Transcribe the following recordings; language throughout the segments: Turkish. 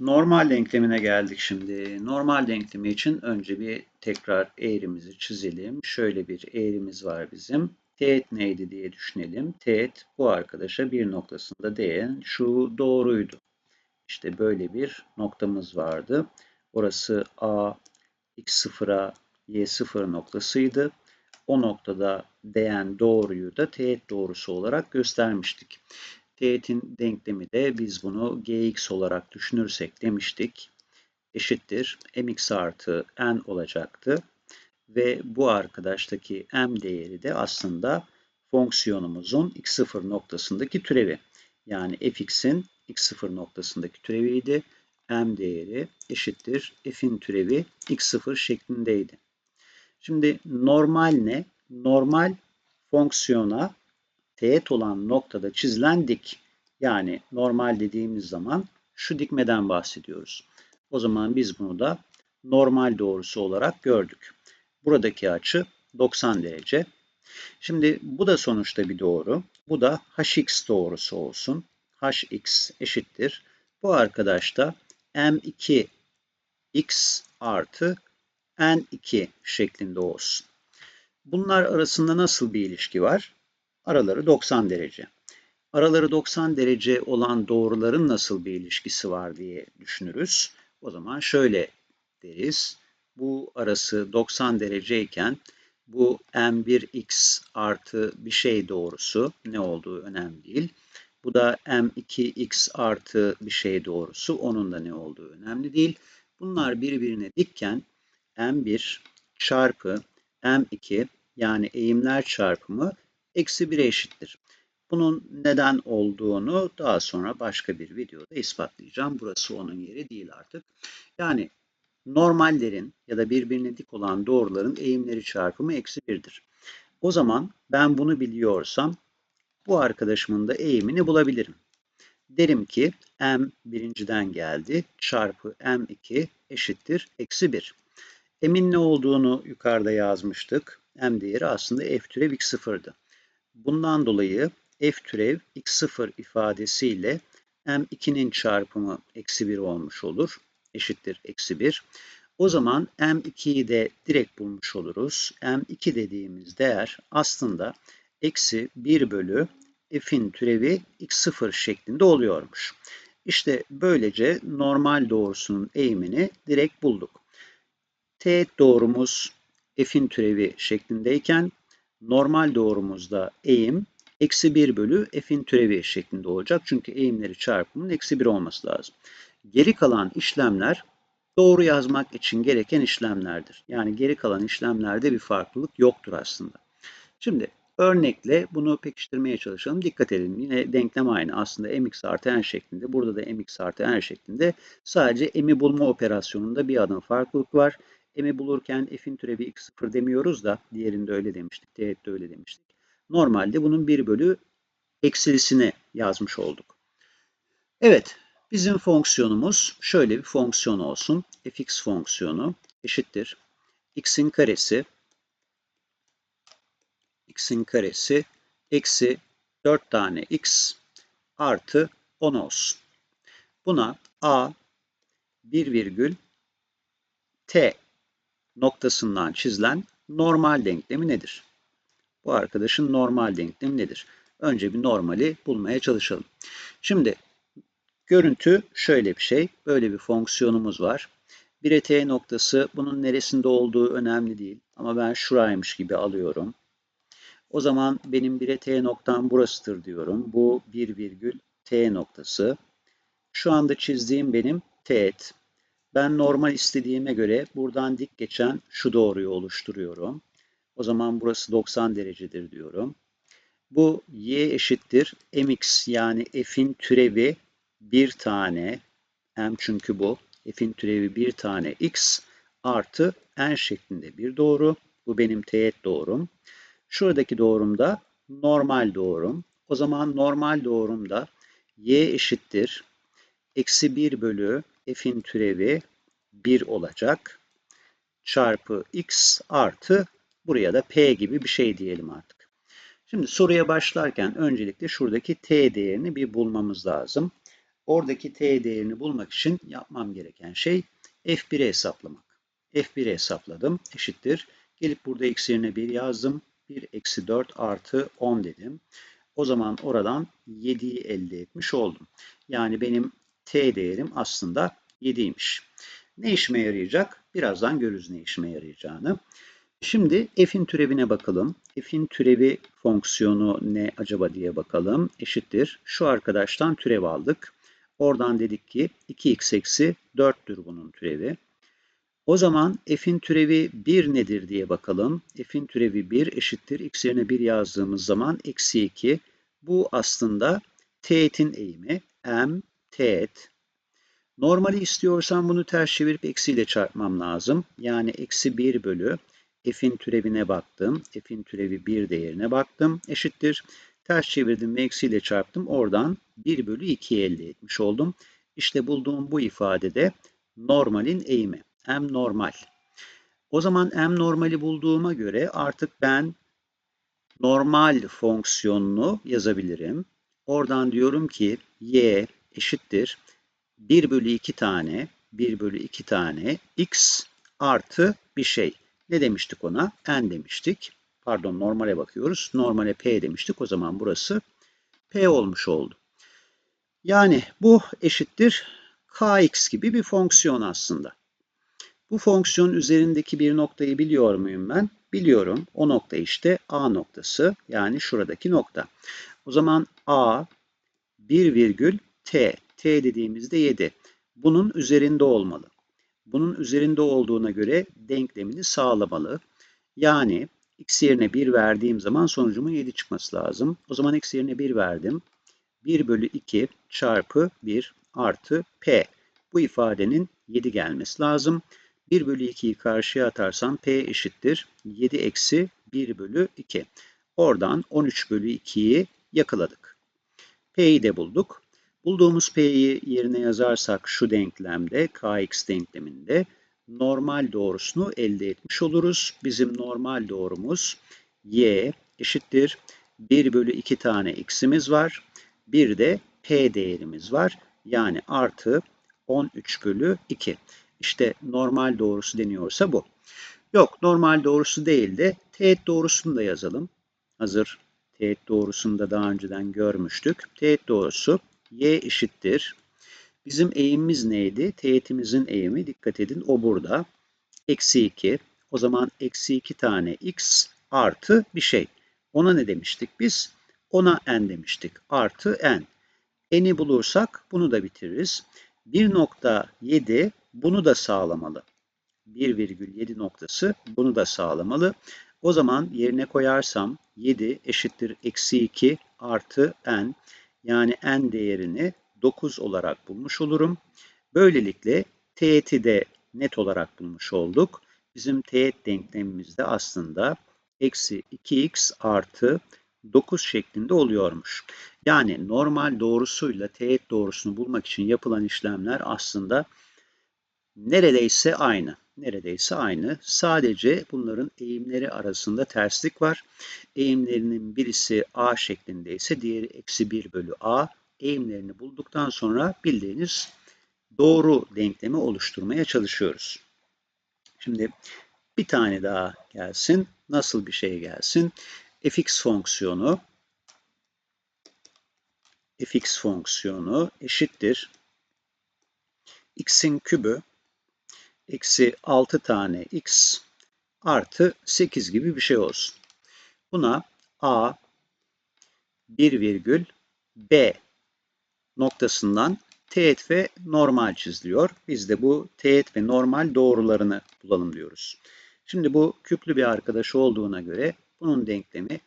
Normal denklemine geldik şimdi. Normal denklemi için önce bir tekrar eğrimizi çizelim. Şöyle bir eğrimiz var bizim. Teğet neydi diye düşünelim. Teğet bu arkadaşa bir noktasında değen şu doğruydu. İşte böyle bir noktamız vardı. Orası A, x0'a, y0 noktasıydı. O noktada değen doğruyu da teğet doğrusu olarak göstermiştik. Teğetin denklemi de biz bunu gx olarak düşünürsek demiştik. Eşittir mx artı n olacaktı. Ve bu arkadaştaki m değeri de aslında fonksiyonumuzun x0 noktasındaki türevi. Yani fx'in x0 noktasındaki türeviydi. m değeri eşittir f'in türevi x0 şeklindeydi. Şimdi normal ne? Normal fonksiyona teğet olan noktada çizilen dik. Yani normal dediğimiz zaman şu dikmeden bahsediyoruz. O zaman biz bunu da normal doğrusu olarak gördük. Buradaki açı 90 derece. Şimdi bu da sonuçta bir doğru. Bu da hx doğrusu olsun. hx eşittir. Bu arkadaş da m2 x artı n2 şeklinde olsun. Bunlar arasında nasıl bir ilişki var? Araları 90 derece. Araları 90 derece olan doğruların nasıl bir ilişkisi var diye düşünürüz. O zaman şöyle deriz. Bu arası 90 dereceyken bu m1x artı bir şey doğrusu ne olduğu önemli değil. Bu da m2x artı bir şey doğrusu onun da ne olduğu önemli değil. Bunlar birbirine dikken m1 çarpı m2 yani eğimler çarpımı eksi 1'e eşittir. Bunun neden olduğunu daha sonra başka bir videoda ispatlayacağım. Burası onun yeri değil artık. Yani normallerin ya da birbirine dik olan doğruların eğimleri çarpımı eksi 1'dir. O zaman ben bunu biliyorsam bu arkadaşımın da eğimini bulabilirim. Derim ki m birinciden geldi çarpı m2 eşittir eksi 1. M'in ne olduğunu yukarıda yazmıştık. M değeri aslında f türev x0'dı. Bundan dolayı f türev x0 ifadesiyle m2'nin çarpımı eksi 1 olmuş olur. Eşittir eksi 1. O zaman m2'yi de direkt bulmuş oluruz. m2 dediğimiz değer aslında eksi 1 bölü f'in türevi x0 şeklinde oluyormuş. İşte böylece normal doğrusunun eğimini direkt bulduk. Teğet doğrumuz f'in türevi şeklindeyken normal doğrumuzda eğim eksi 1 bölü f'in türevi şeklinde olacak. Çünkü eğimleri çarpımının eksi 1 olması lazım. Geri kalan işlemler doğru yazmak için gereken işlemlerdir. Yani geri kalan işlemlerde bir farklılık yoktur aslında. Şimdi örnekle bunu pekiştirmeye çalışalım. Dikkat edin yine denklem aynı. Aslında mx artı n şeklinde. Burada da mx artı n şeklinde. Sadece m'i bulma operasyonunda bir adım farklılık var. M'i bulurken f'in türevi x0 demiyoruz da diğerinde öyle demiştik. Teğette öyle demiştik. Normalde bunun 1 bölü eksilisini yazmış olduk. Evet, bizim fonksiyonumuz şöyle bir fonksiyon olsun. fx fonksiyonu eşittir. x'in karesi x'in karesi eksi 4 tane x artı 10 olsun. Buna a 1 virgül t noktasından çizilen normal denklemi nedir? Bu arkadaşın normal denklemi nedir? Önce bir normali bulmaya çalışalım. Şimdi görüntü şöyle bir şey. Böyle bir fonksiyonumuz var. 1'e t noktası bunun neresinde olduğu önemli değil. Ama ben şuraymış gibi alıyorum. O zaman benim 1'e t noktam burasıdır diyorum. Bu 1 virgül t noktası. Şu anda çizdiğim benim teğet. Ben normal istediğime göre buradan dik geçen şu doğruyu oluşturuyorum. O zaman burası 90 derecedir diyorum. Bu y eşittir mx yani f'in türevi bir tane m çünkü bu f'in türevi bir tane x artı n şeklinde bir doğru. Bu benim teğet doğrum. Şuradaki doğrum da normal doğrum. O zaman normal doğrumda y eşittir eksi 1 bölü f'in türevi 1 olacak. Çarpı x artı buraya da p gibi bir şey diyelim artık. Şimdi soruya başlarken öncelikle şuradaki t değerini bir bulmamız lazım. Oradaki t değerini bulmak için yapmam gereken şey f1'i hesaplamak. f1'i hesapladım eşittir. Gelip burada x yerine 1 yazdım. 1 eksi 4 artı 10 dedim. O zaman oradan 7'yi elde etmiş oldum. Yani benim t değerim aslında 7'ymiş. Ne işime yarayacak? Birazdan görürüz ne işime yarayacağını. Şimdi f'in türevine bakalım. f'in türevi fonksiyonu ne acaba diye bakalım. Eşittir. Şu arkadaştan türev aldık. Oradan dedik ki 2x eksi 4'tür bunun türevi. O zaman f'in türevi 1 nedir diye bakalım. f'in türevi 1 eşittir. x yerine 1 yazdığımız zaman eksi 2. Bu aslında teğetin eğimi. m teğet. Normali istiyorsam bunu ters çevirip eksiyle çarpmam lazım. Yani eksi 1 bölü f'in türevine baktım. f'in türevi 1 değerine baktım. Eşittir. Ters çevirdim ve eksiyle çarptım. Oradan 1 bölü 2 elde etmiş oldum. İşte bulduğum bu ifadede normalin eğimi. M normal. O zaman M normali bulduğuma göre artık ben normal fonksiyonunu yazabilirim. Oradan diyorum ki y eşittir 1 bölü 2 tane 1 bölü 2 tane x artı bir şey. Ne demiştik ona? N demiştik. Pardon normale bakıyoruz. Normale P demiştik. O zaman burası P olmuş oldu. Yani bu eşittir Kx gibi bir fonksiyon aslında. Bu fonksiyon üzerindeki bir noktayı biliyor muyum ben? Biliyorum. O nokta işte A noktası. Yani şuradaki nokta. O zaman A 1 virgül T. T dediğimizde 7. Bunun üzerinde olmalı. Bunun üzerinde olduğuna göre denklemini sağlamalı. Yani x yerine 1 verdiğim zaman sonucumun 7 çıkması lazım. O zaman x yerine 1 verdim. 1 bölü 2 çarpı 1 artı p. Bu ifadenin 7 gelmesi lazım. 1 bölü 2'yi karşıya atarsam p eşittir 7 eksi 1 bölü 2. Oradan 13 bölü 2'yi yakaladık. P'yi de bulduk. Bulduğumuz P'yi yerine yazarsak şu denklemde, Kx denkleminde normal doğrusunu elde etmiş oluruz. Bizim normal doğrumuz y eşittir 1 bölü 2 tane x'imiz var. Bir de p değerimiz var. Yani artı 13 bölü 2. İşte normal doğrusu deniyorsa bu. Yok normal doğrusu değil de teğet doğrusunu da yazalım. Hazır teğet doğrusunu da daha önceden görmüştük. Teğet doğrusu y eşittir. Bizim eğimimiz neydi? Teğetimizin eğimi dikkat edin o burada. Eksi 2. O zaman eksi 2 tane x artı bir şey. Ona ne demiştik biz? Ona n demiştik. Artı n. n'i bulursak bunu da bitiririz. 1.7 bunu da sağlamalı. 1,7 noktası bunu da sağlamalı. O zaman yerine koyarsam 7 eşittir eksi 2 artı n yani n değerini 9 olarak bulmuş olurum. Böylelikle teğeti de net olarak bulmuş olduk. Bizim teğet denklemimizde aslında eksi 2x artı 9 şeklinde oluyormuş. Yani normal doğrusuyla teğet doğrusunu bulmak için yapılan işlemler aslında neredeyse aynı. Neredeyse aynı. Sadece bunların eğimleri arasında terslik var. Eğimlerinin birisi a şeklindeyse diğeri eksi 1 bölü a. Eğimlerini bulduktan sonra bildiğiniz doğru denklemi oluşturmaya çalışıyoruz. Şimdi bir tane daha gelsin. Nasıl bir şey gelsin? fx fonksiyonu fx fonksiyonu eşittir x'in kübü eksi 6 tane x artı 8 gibi bir şey olsun. Buna a 1 virgül b noktasından teğet ve normal çiziliyor. Biz de bu teğet ve normal doğrularını bulalım diyoruz. Şimdi bu küplü bir arkadaş olduğuna göre bunun denklemi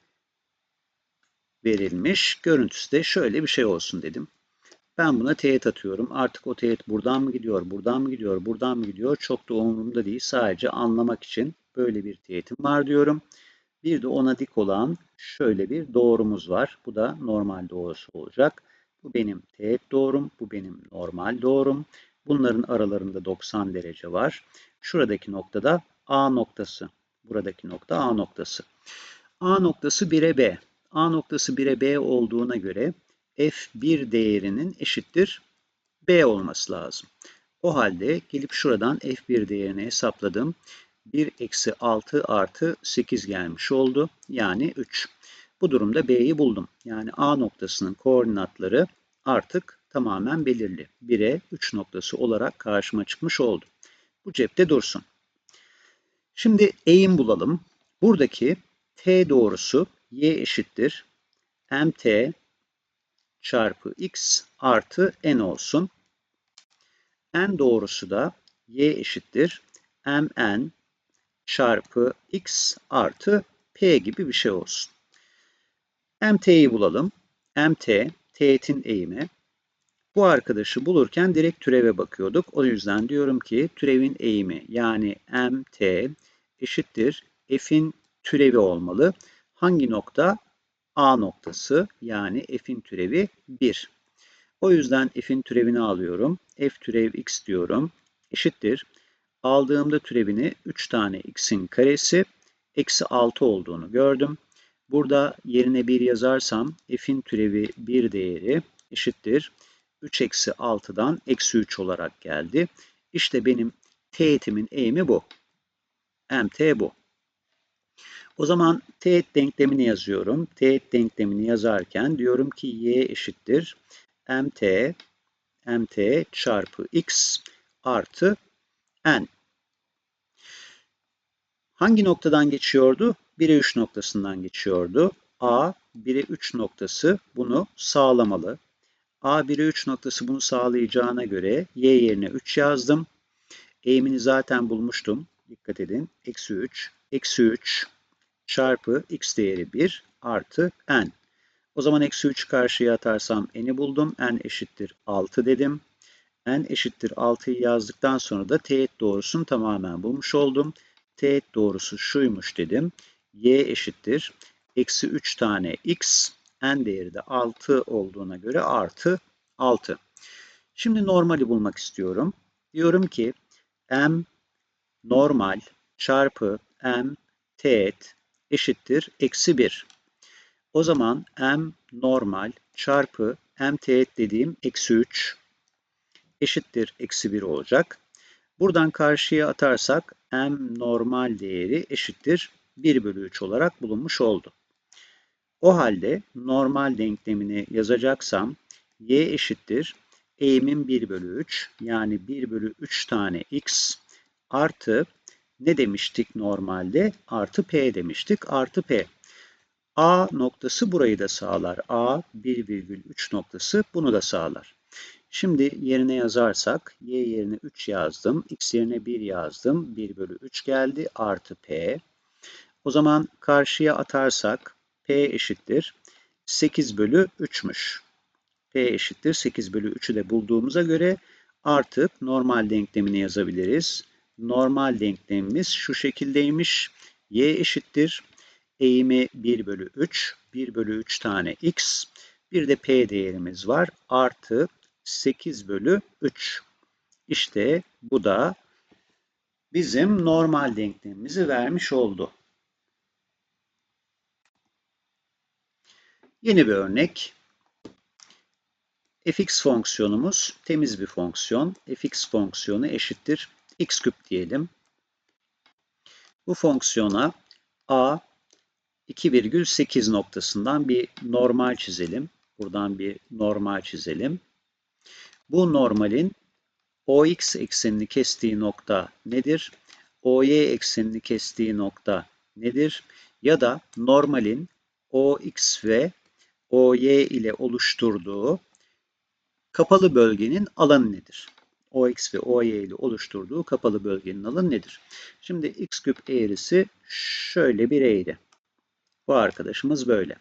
verilmiş. Görüntüsü de şöyle bir şey olsun dedim. Ben buna teğet atıyorum. Artık o teğet buradan mı gidiyor, buradan mı gidiyor, buradan mı gidiyor çok da umurumda değil. Sadece anlamak için böyle bir teğetim var diyorum. Bir de ona dik olan şöyle bir doğrumuz var. Bu da normal doğrusu olacak. Bu benim teğet doğrum, bu benim normal doğrum. Bunların aralarında 90 derece var. Şuradaki noktada A noktası. Buradaki nokta A noktası. A noktası 1'e B. A noktası 1'e B olduğuna göre F1 değerinin eşittir B olması lazım. O halde gelip şuradan F1 değerini hesapladım. 1 eksi 6 artı 8 gelmiş oldu. Yani 3. Bu durumda B'yi buldum. Yani A noktasının koordinatları artık tamamen belirli. 1'e 3 noktası olarak karşıma çıkmış oldu. Bu cepte dursun. Şimdi eğim bulalım. Buradaki T doğrusu y eşittir mt çarpı x artı n olsun. n doğrusu da y eşittir mn çarpı x artı p gibi bir şey olsun. mt'yi bulalım. mt, teğetin eğimi. Bu arkadaşı bulurken direkt türeve bakıyorduk. O yüzden diyorum ki türevin eğimi yani mt eşittir f'in türevi olmalı. Hangi nokta? A noktası yani f'in türevi 1. O yüzden f'in türevini alıyorum. f türev x diyorum. Eşittir. Aldığımda türevini 3 tane x'in karesi eksi 6 olduğunu gördüm. Burada yerine 1 yazarsam f'in türevi 1 değeri eşittir. 3 eksi 6'dan eksi 3 olarak geldi. İşte benim teğetimin eğimi bu. mt bu. O zaman teğet denklemini yazıyorum. Teğet denklemini yazarken diyorum ki y eşittir mt mt çarpı x artı n. Hangi noktadan geçiyordu? 1'e 3 noktasından geçiyordu. A 1'e 3 noktası bunu sağlamalı. A 1'e 3 noktası bunu sağlayacağına göre y yerine 3 yazdım. Eğimini zaten bulmuştum. Dikkat edin. Eksi 3. Eksi 3 çarpı x değeri 1 artı n. O zaman eksi 3 karşıya atarsam n'i buldum. n eşittir 6 dedim. n eşittir 6'yı yazdıktan sonra da teğet doğrusunu tamamen bulmuş oldum. Teğet doğrusu şuymuş dedim. y eşittir. Eksi 3 tane x. n değeri de 6 olduğuna göre artı 6. Şimdi normali bulmak istiyorum. Diyorum ki m normal çarpı m teğet eşittir eksi 1. O zaman m normal çarpı m teğet dediğim eksi 3 eşittir eksi 1 olacak. Buradan karşıya atarsak m normal değeri eşittir 1 bölü 3 olarak bulunmuş oldu. O halde normal denklemini yazacaksam y eşittir eğimin 1 bölü 3 yani 1 bölü 3 tane x artı ne demiştik normalde? Artı P demiştik. Artı P. A noktası burayı da sağlar. A 1,3 noktası bunu da sağlar. Şimdi yerine yazarsak y yerine 3 yazdım. x yerine 1 yazdım. 1 bölü 3 geldi. Artı p. O zaman karşıya atarsak p eşittir. 8 bölü 3'müş. p eşittir. 8 bölü 3'ü de bulduğumuza göre artık normal denklemini yazabiliriz normal denklemimiz şu şekildeymiş. y eşittir. Eğimi 1 bölü 3. 1 bölü 3 tane x. Bir de p değerimiz var. Artı 8 bölü 3. İşte bu da bizim normal denklemimizi vermiş oldu. Yeni bir örnek. fx fonksiyonumuz temiz bir fonksiyon. fx fonksiyonu eşittir x küp diyelim. Bu fonksiyona a 2,8 noktasından bir normal çizelim. Buradan bir normal çizelim. Bu normalin ox eksenini kestiği nokta nedir? oy eksenini kestiği nokta nedir? Ya da normalin ox ve oy ile oluşturduğu kapalı bölgenin alanı nedir? OX ve OY ile oluşturduğu kapalı bölgenin alanı nedir? Şimdi x küp eğrisi şöyle bir eğri. Bu arkadaşımız böyle.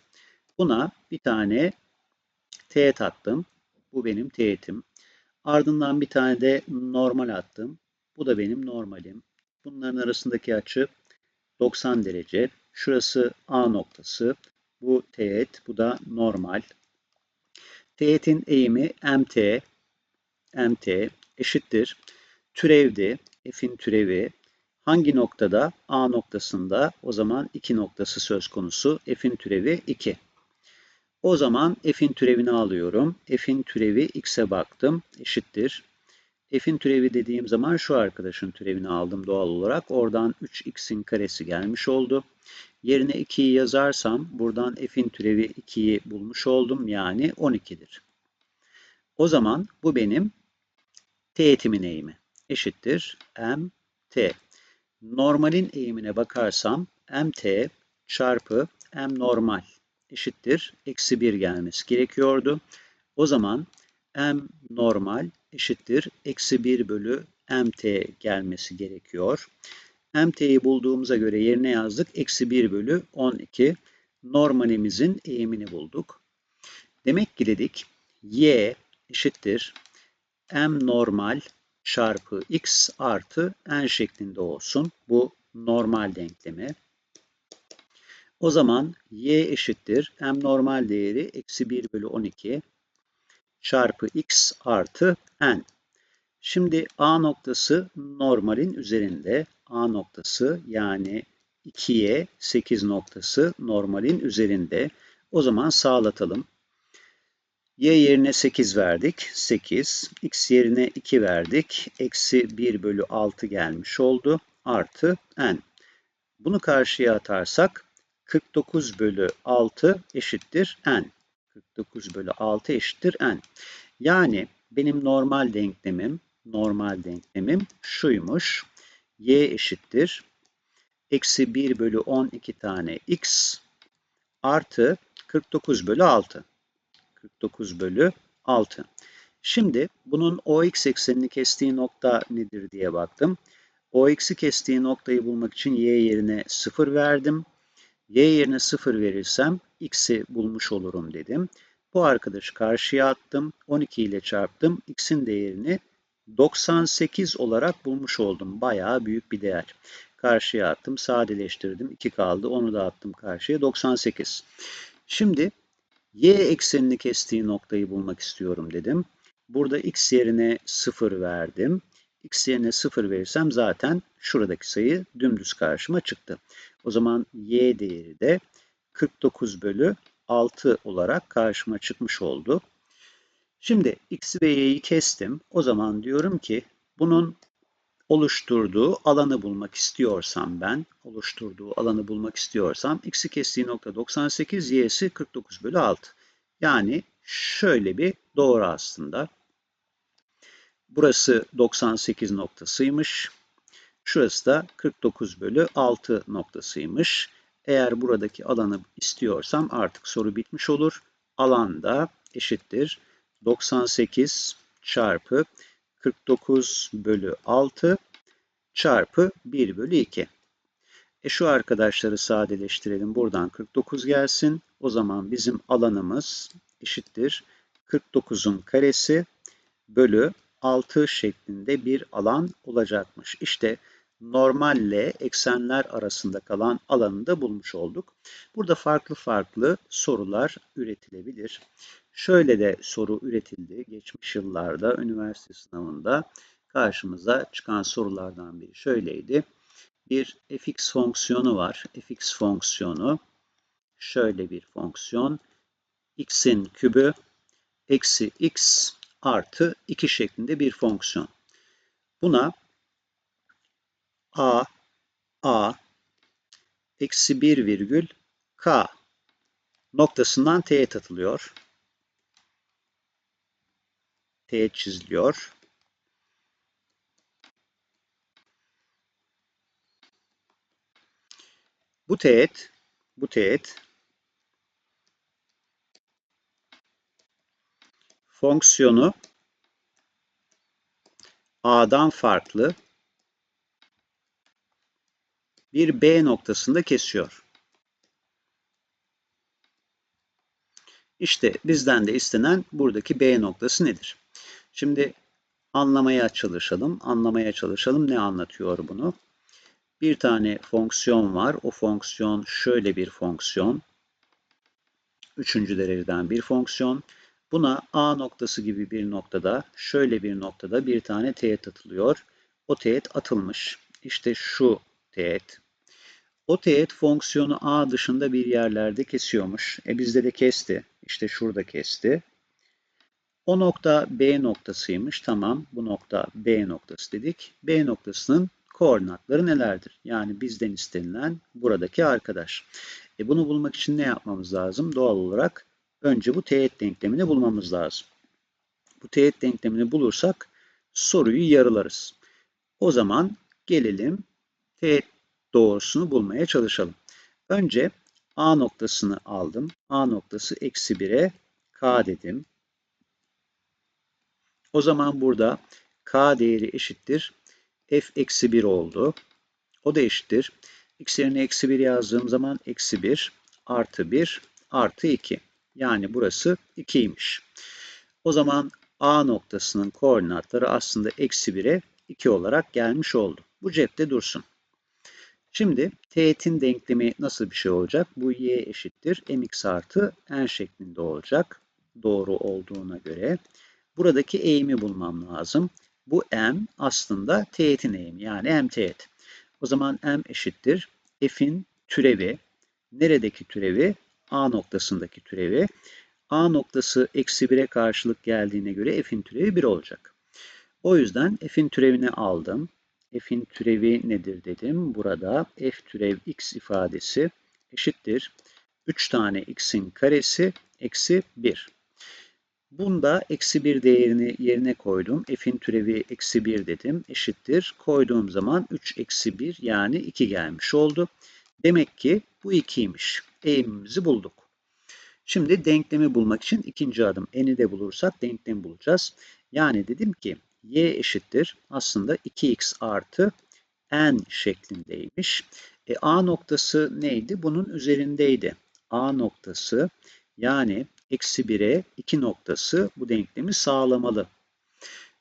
Buna bir tane teğet attım. Bu benim teğetim. Ardından bir tane de normal attım. Bu da benim normalim. Bunların arasındaki açı 90 derece. Şurası A noktası. Bu teğet, bu da normal. Teğetin eğimi MT, MT eşittir. Türevdi. F'in türevi. Hangi noktada? A noktasında o zaman 2 noktası söz konusu. F'in türevi 2. O zaman f'in türevini alıyorum. f'in türevi x'e baktım. Eşittir. f'in türevi dediğim zaman şu arkadaşın türevini aldım doğal olarak. Oradan 3x'in karesi gelmiş oldu. Yerine 2'yi yazarsam buradan f'in türevi 2'yi bulmuş oldum. Yani 12'dir. O zaman bu benim teğetimin eğimi. Eşittir mt. Normalin eğimine bakarsam mt çarpı m normal eşittir. Eksi 1 gelmesi gerekiyordu. O zaman m normal eşittir. Eksi 1 bölü mt gelmesi gerekiyor. mt'yi bulduğumuza göre yerine yazdık. Eksi 1 bölü 12. Normalimizin eğimini bulduk. Demek ki dedik y eşittir. M normal çarpı x artı n şeklinde olsun. Bu normal denklemi. O zaman y eşittir m normal değeri eksi 1 bölü 12 çarpı x artı n. Şimdi a noktası normalin üzerinde. a noktası yani 2'ye 8 noktası normalin üzerinde. O zaman sağlatalım. Y yerine 8 verdik. 8. x yerine 2 verdik. Eksi 1 bölü 6 gelmiş oldu. Artı n. Bunu karşıya atarsak 49 bölü 6 eşittir n. 49 bölü 6 eşittir n. Yani benim normal denklemim, normal denklemim şuymuş. y eşittir. Eksi 1 bölü 12 tane x artı 49 bölü 6. 49 bölü 6. Şimdi bunun OX eksenini kestiği nokta nedir diye baktım. OX'i kestiği noktayı bulmak için y yerine 0 verdim y yerine 0 verirsem x'i bulmuş olurum dedim. Bu arkadaşı karşıya attım. 12 ile çarptım. x'in değerini 98 olarak bulmuş oldum. Bayağı büyük bir değer. Karşıya attım. Sadeleştirdim. 2 kaldı. Onu da attım karşıya. 98. Şimdi y eksenini kestiği noktayı bulmak istiyorum dedim. Burada x yerine 0 verdim. x yerine 0 verirsem zaten şuradaki sayı dümdüz karşıma çıktı. O zaman y değeri de 49 bölü 6 olarak karşıma çıkmış oldu. Şimdi x ve y'yi kestim. O zaman diyorum ki bunun oluşturduğu alanı bulmak istiyorsam ben, oluşturduğu alanı bulmak istiyorsam x'i kestiği nokta 98, y'si 49 bölü 6. Yani şöyle bir doğru aslında. Burası 98 noktasıymış. Şurası da 49 bölü 6 noktasıymış. Eğer buradaki alanı istiyorsam artık soru bitmiş olur. Alan da eşittir 98 çarpı 49 bölü 6 çarpı 1 bölü 2. E şu arkadaşları sadeleştirelim. Buradan 49 gelsin. O zaman bizim alanımız eşittir. 49'un karesi bölü 6 şeklinde bir alan olacakmış. İşte normalle eksenler arasında kalan alanı da bulmuş olduk. Burada farklı farklı sorular üretilebilir. Şöyle de soru üretildi. Geçmiş yıllarda üniversite sınavında karşımıza çıkan sorulardan biri şöyleydi. Bir fx fonksiyonu var. fx fonksiyonu şöyle bir fonksiyon. x'in kübü eksi x artı 2 şeklinde bir fonksiyon. Buna a a eksi 1 virgül k noktasından teğet atılıyor. Teğet çiziliyor. Bu teğet, bu teğet fonksiyonu a'dan farklı bir B noktasında kesiyor. İşte bizden de istenen buradaki B noktası nedir? Şimdi anlamaya çalışalım. Anlamaya çalışalım ne anlatıyor bunu? Bir tane fonksiyon var. O fonksiyon şöyle bir fonksiyon. Üçüncü dereceden bir fonksiyon. Buna A noktası gibi bir noktada, şöyle bir noktada bir tane teğet atılıyor. O teğet atılmış. İşte şu teğet. O teğet fonksiyonu a dışında bir yerlerde kesiyormuş. E bizde de kesti. İşte şurada kesti. O nokta B noktasıymış. Tamam bu nokta B noktası dedik. B noktasının koordinatları nelerdir? Yani bizden istenilen buradaki arkadaş. E bunu bulmak için ne yapmamız lazım? Doğal olarak önce bu teğet denklemini bulmamız lazım. Bu teğet denklemini bulursak soruyu yarılarız. O zaman gelelim teğet doğrusunu bulmaya çalışalım. Önce A noktasını aldım. A noktası eksi 1'e K dedim. O zaman burada K değeri eşittir. F eksi 1 oldu. O da eşittir. X yerine eksi 1 yazdığım zaman eksi 1 artı 1 artı 2. Yani burası 2'ymiş. O zaman A noktasının koordinatları aslında eksi 1'e 2 olarak gelmiş oldu. Bu cepte dursun. Şimdi teğetin denklemi nasıl bir şey olacak? Bu y eşittir mx artı n şeklinde olacak. Doğru olduğuna göre. Buradaki eğimi bulmam lazım. Bu m aslında teğetin eğimi yani m teğet. O zaman m eşittir f'in türevi. Neredeki türevi? A noktasındaki türevi. A noktası eksi 1'e karşılık geldiğine göre f'in türevi 1 olacak. O yüzden f'in türevini aldım. f'in türevi nedir dedim. Burada f türev x ifadesi eşittir. 3 tane x'in karesi eksi 1. Bunda eksi 1 değerini yerine koydum. F'in türevi eksi 1 dedim. Eşittir. Koyduğum zaman 3 eksi 1 yani 2 gelmiş oldu. Demek ki bu 2'ymiş. Eğimimizi bulduk. Şimdi denklemi bulmak için ikinci adım. N'i de bulursak denklemi bulacağız. Yani dedim ki y eşittir. Aslında 2x artı n şeklindeymiş. E, A noktası neydi? Bunun üzerindeydi. A noktası yani eksi 1'e 2 noktası bu denklemi sağlamalı.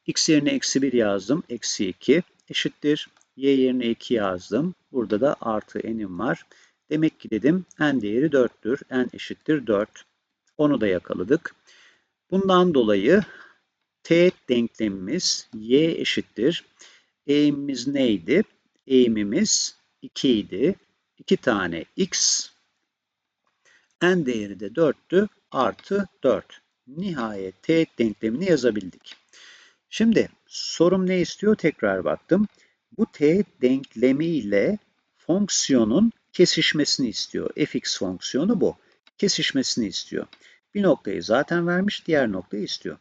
x yerine eksi 1 yazdım. Eksi 2 eşittir. y yerine 2 yazdım. Burada da artı n'im var. Demek ki dedim n değeri 4'tür. n eşittir 4. Onu da yakaladık. Bundan dolayı teğet denklemimiz y eşittir. Eğimimiz neydi? Eğimimiz 2 idi. 2 tane x. n değeri de 4'tü. Artı 4. Nihayet teğet denklemini yazabildik. Şimdi sorum ne istiyor? Tekrar baktım. Bu teğet denklemi ile fonksiyonun kesişmesini istiyor. fx fonksiyonu bu. Kesişmesini istiyor. Bir noktayı zaten vermiş, diğer noktayı istiyor.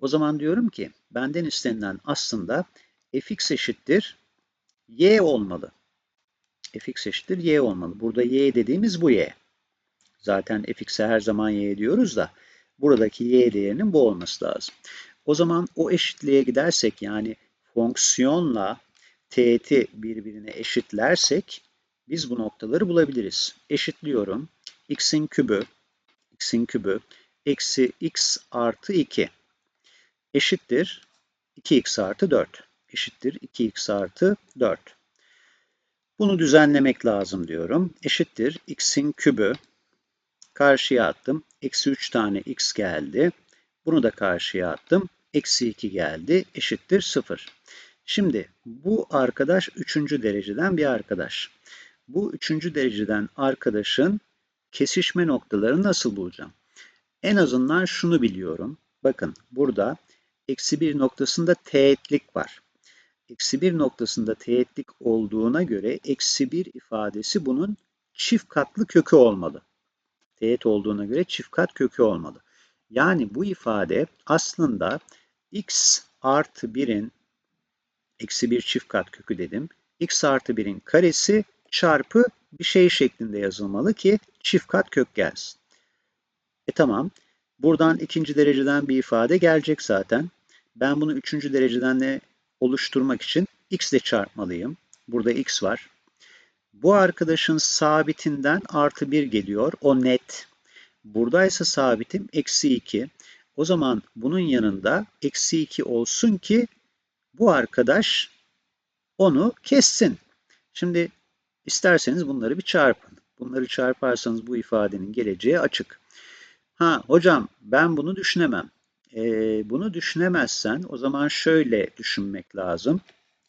O zaman diyorum ki benden istenilen aslında fx eşittir y olmalı. fx eşittir y olmalı. Burada y dediğimiz bu y. Zaten fx'e her zaman y diyoruz da buradaki y değerinin bu olması lazım. O zaman o eşitliğe gidersek yani fonksiyonla teğeti birbirine eşitlersek biz bu noktaları bulabiliriz. Eşitliyorum. x'in kübü, x'in kübü eksi x artı 2 eşittir 2x artı 4 eşittir 2x artı 4. Bunu düzenlemek lazım diyorum. Eşittir x'in kübü karşıya attım. Eksi 3 tane x geldi. Bunu da karşıya attım. Eksi 2 geldi. Eşittir 0. Şimdi bu arkadaş 3. dereceden bir arkadaş. Bu 3. dereceden arkadaşın kesişme noktalarını nasıl bulacağım? En azından şunu biliyorum. Bakın burada eksi 1 noktasında teğetlik var. Eksi 1 noktasında teğetlik olduğuna göre eksi 1 ifadesi bunun çift katlı kökü olmalı. Teğet olduğuna göre çift kat kökü olmalı. Yani bu ifade aslında x artı 1'in eksi 1 çift kat kökü dedim. x artı 1'in karesi çarpı bir şey şeklinde yazılmalı ki çift kat kök gelsin. E tamam. Buradan ikinci dereceden bir ifade gelecek zaten. Ben bunu üçüncü dereceden de oluşturmak için x ile çarpmalıyım. Burada x var. Bu arkadaşın sabitinden artı 1 geliyor. O net. Buradaysa sabitim eksi 2. O zaman bunun yanında eksi 2 olsun ki bu arkadaş onu kessin. Şimdi isterseniz bunları bir çarpın. Bunları çarparsanız bu ifadenin geleceği açık. Ha hocam ben bunu düşünemem. Ee, bunu düşünemezsen o zaman şöyle düşünmek lazım.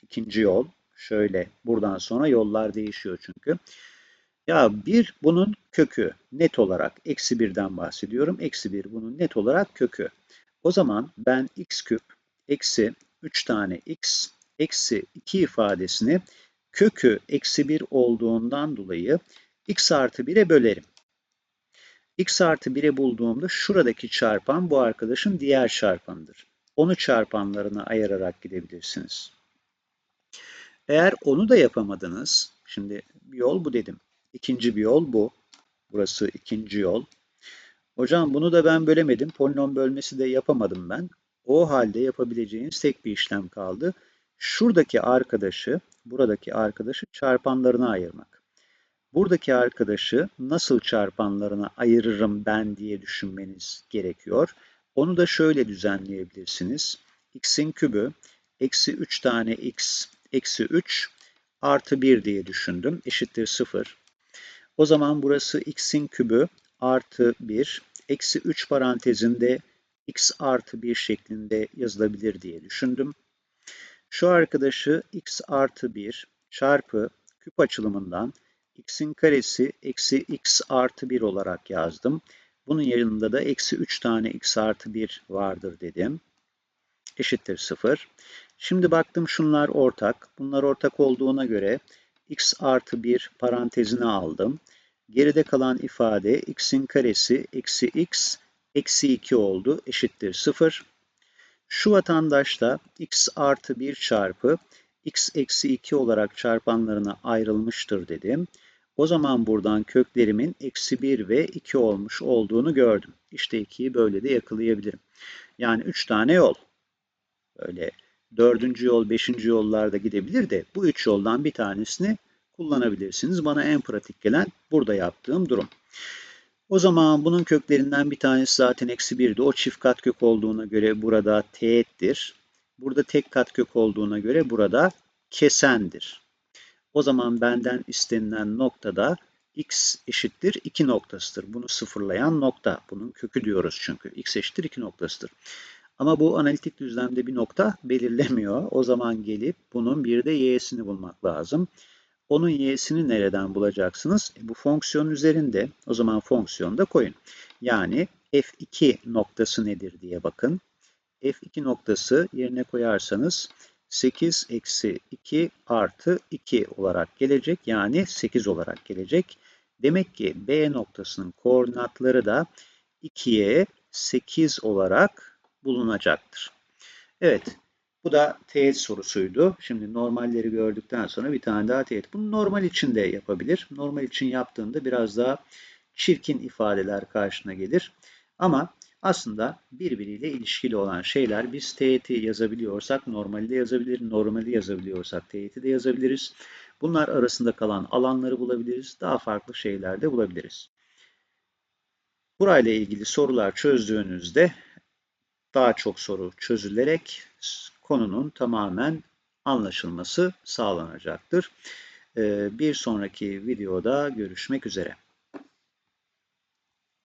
İkinci yol şöyle buradan sonra yollar değişiyor çünkü. Ya 1 bunun kökü net olarak eksi 1'den bahsediyorum. Eksi 1 bunun net olarak kökü. O zaman ben x küp eksi 3 tane x eksi 2 ifadesini kökü eksi 1 olduğundan dolayı x artı 1'e bölerim. x artı 1'e bulduğumda şuradaki çarpan bu arkadaşın diğer çarpanıdır. Onu çarpanlarına ayırarak gidebilirsiniz. Eğer onu da yapamadınız, şimdi bir yol bu dedim. İkinci bir yol bu. Burası ikinci yol. Hocam bunu da ben bölemedim. Polinom bölmesi de yapamadım ben. O halde yapabileceğiniz tek bir işlem kaldı. Şuradaki arkadaşı, buradaki arkadaşı çarpanlarına ayırmak. Buradaki arkadaşı nasıl çarpanlarına ayırırım ben diye düşünmeniz gerekiyor. Onu da şöyle düzenleyebilirsiniz. x'in kübü eksi 3 tane x eksi 3 artı 1 diye düşündüm. Eşittir 0. O zaman burası x'in kübü artı 1 eksi 3 parantezinde x artı 1 şeklinde yazılabilir diye düşündüm. Şu arkadaşı x artı 1 çarpı küp açılımından x'in karesi eksi x artı 1 olarak yazdım. Bunun yanında da eksi 3 tane x artı 1 vardır dedim. Eşittir 0. Şimdi baktım şunlar ortak. Bunlar ortak olduğuna göre x artı 1 parantezine aldım. Geride kalan ifade x'in karesi eksi x eksi 2 oldu. Eşittir 0. Şu vatandaş da x artı 1 çarpı x eksi 2 olarak çarpanlarına ayrılmıştır dedim. O zaman buradan köklerimin eksi 1 ve 2 olmuş olduğunu gördüm. İşte 2'yi böyle de yakalayabilirim. Yani 3 tane yol. Böyle dördüncü yol, beşinci yollarda gidebilir de bu üç yoldan bir tanesini kullanabilirsiniz. Bana en pratik gelen burada yaptığım durum. O zaman bunun köklerinden bir tanesi zaten eksi 1'di. O çift kat kök olduğuna göre burada teğettir. Burada tek kat kök olduğuna göre burada kesendir. O zaman benden istenilen noktada x eşittir 2 noktasıdır. Bunu sıfırlayan nokta. Bunun kökü diyoruz çünkü. x eşittir 2 noktasıdır. Ama bu analitik düzlemde bir nokta belirlemiyor. O zaman gelip bunun bir de y'sini bulmak lazım. Onun y'sini nereden bulacaksınız? E bu fonksiyon üzerinde. O zaman fonksiyonu da koyun. Yani f2 noktası nedir diye bakın. f2 noktası yerine koyarsanız 8 eksi 2 artı 2 olarak gelecek. Yani 8 olarak gelecek. Demek ki B noktasının koordinatları da 2'ye 8 olarak bulunacaktır. Evet, bu da teğet sorusuydu. Şimdi normalleri gördükten sonra bir tane daha teğet. Bunu normal için de yapabilir. Normal için yaptığında biraz daha çirkin ifadeler karşına gelir. Ama aslında birbiriyle ilişkili olan şeyler biz teğeti yazabiliyorsak normali de yazabilir, normali yazabiliyorsak teğeti de yazabiliriz. Bunlar arasında kalan alanları bulabiliriz. Daha farklı şeyler de bulabiliriz. Burayla ilgili sorular çözdüğünüzde daha çok soru çözülerek konunun tamamen anlaşılması sağlanacaktır. Ee, bir sonraki videoda görüşmek üzere.